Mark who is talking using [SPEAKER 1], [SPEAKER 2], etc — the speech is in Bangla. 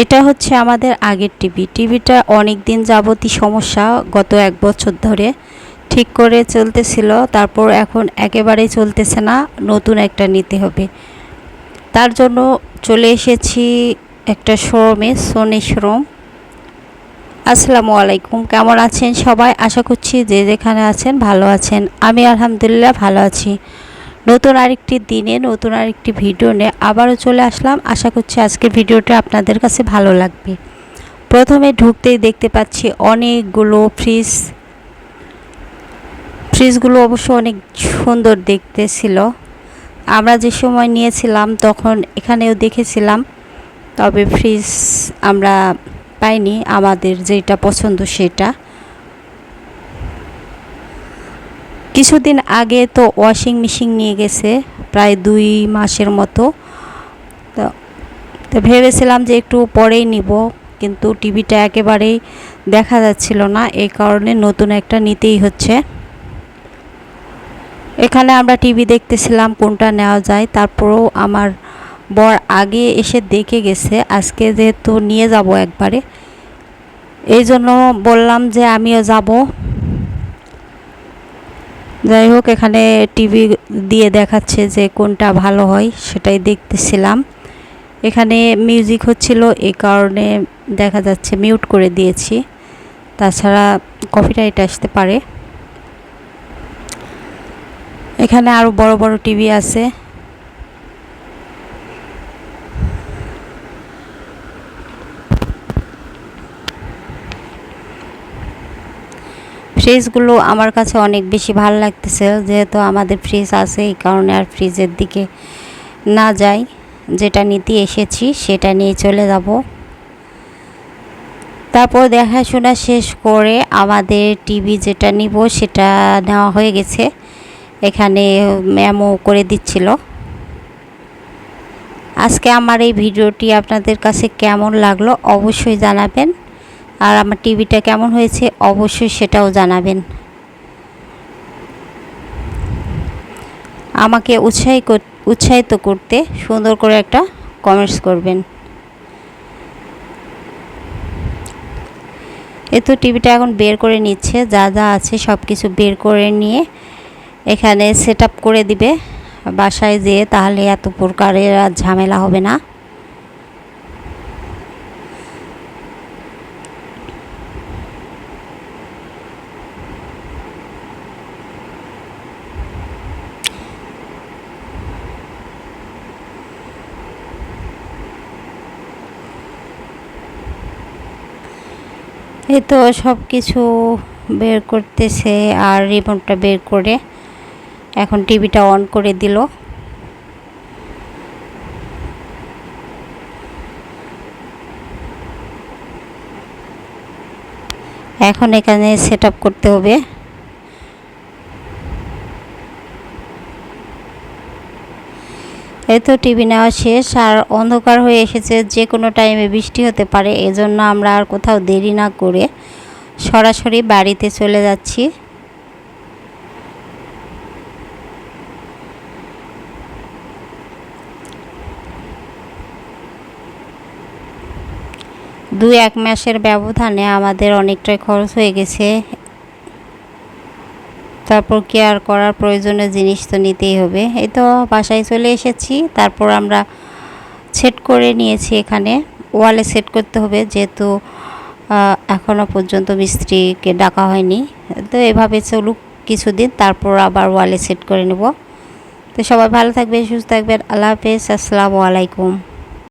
[SPEAKER 1] এটা হচ্ছে আমাদের আগের টিভি। টিভিটা অনেক দিন যাবতই সমস্যা, গত এক বছর ধরে। ঠিক করে চলতেছিল, তারপর এখন একেবারেই চলতেছে না, নতুন একটা নিতে হবে। তার জন্য চলে এসেছি একটা শোরুমে সোনি শোরুম। আসসালামু আলাইকুম, কেমন আছেন সবাই? আশা করছি যে যেখানে আছেন ভালো আছেন। আমি আলহামদুলিল্লাহ ভালো আছি। নতুন আরেকটি দিনে, নতুন আরেকটি ভিডিও নিয়ে আবারও চলে আসলাম। আশা করছি আজকের ভিডিওটা আপনাদের কাছে ভালো লাগবে। প্রথমে ঢুকতেই দেখতে পাচ্ছি অনেকগুলো ফ্রিজ। ফ্রিজগুলো অবশ্য অনেক সুন্দর দেখতে ছিল। আমরা যে সময় নিয়েছিলাম তখন এখানেও দেখেছিলাম, তবে ফ্রিজ আমরা পাইনি। আমাদের যেটা পছন্দ সেটা। কিছুদিন আগে তো ওয়াশিং মেশিন নিয়ে গেছে, প্রায় দুই মাসের মতো। তো ভেবেছিলাম যে একটু পরেই নিব, কিন্তু টিভিটা একেবারেই দেখা যাচ্ছিল না, এই কারণে নতুন একটা নিতেই হচ্ছে। এখানে আমরা টিভি দেখতেছিলাম কোনটা নেওয়া যায়, তারপরেও আমার বর আগে এসে দেখে গেছে, আজকে যেহেতু নিয়ে যাব একবারে। এই জন্য বললাম যে আমিও যাব। যাই হোক, এখানে টিভি দিয়ে দেখাচ্ছে যে কোনটা ভালো হয়, সেটাই দেখতেছিলাম। এখানে মিউজিক হচ্ছিল এই কারণে দেখা যাচ্ছে মিউট করে দিয়েছি। তাছাড়া কপিরাইট আসতে পারে। এখানে আরও বড় বড় টিভি আছে। ফ্রিজগুলো আমার কাছে অনেক বেশি ভালো লাগতেছে, যেহেতু আমাদের ফ্রিজ আছে, এই কারণে আর ফ্রিজের দিকে না যাই। যেটা নিতে এসেছি, সেটা নিয়ে চলে যাব। তারপর দেখাশোনা শেষ করে আমাদের টিভি যেটা নিব, সেটা নেওয়া হয়ে গেছে। এখানে ম্যামও করে দিচ্ছিল। আজকে আমার এই ভিডিওটি আপনাদের কাছে কেমন লাগল অবশ্যই জানাবেন। আর আমার টিভিটা কেমন হয়েছে অবশ্যই সেটাও জানাবেন। আমাকে উৎসাহী উৎসাহিত করতে সুন্দর করে একটা কমেন্টস করবেন। এ তো টিভিটা এখন বের করে নিচ্ছে, যা যা আছে সব কিছু বের করে নিয়ে এখানে সেট করে দিবে। বাসায় যেয়ে তাহলে এত প্রকারের আর ঝামেলা হবে না। এই তো সব কিছু বের করতেছে আর রিমোটটা বের করে এখন টিভিটা অন করে দিল। এখন এখানে সেট করতে হবে। তো টিভি নেওয়া শেষ, আর অন্ধকার হয়ে এসেছে, যে কোনো টাইমে বৃষ্টি হতে পারে, এজন্য আমরা আর কোথাও দেরি না করে সরাসরি বাড়িতে চলে যাচ্ছি। দু এক মাসের ব্যবধানে আমাদের অনেকটাই খরচ হয়ে গেছে তারপর কেয়ার করার প্রয়োজনীয় জিনিস তো নিতেই হবে। এই তো বাসায় চলে এসেছি, তারপর আমরা সেট করে নিয়েছি এখানে। ওয়ালে সেট করতে হবে, যেহেতু এখনও পর্যন্ত মিস্ত্রিকে ডাকা হয়নি। তো এভাবে চলুক কিছুদিন, তারপর আবার ওয়ালে সেট করে নেব। তো সবাই ভালো থাকবেন, সুস্থ থাকবেন। আল্লাহ হাফেজ, আসসালামু আলাইকুম।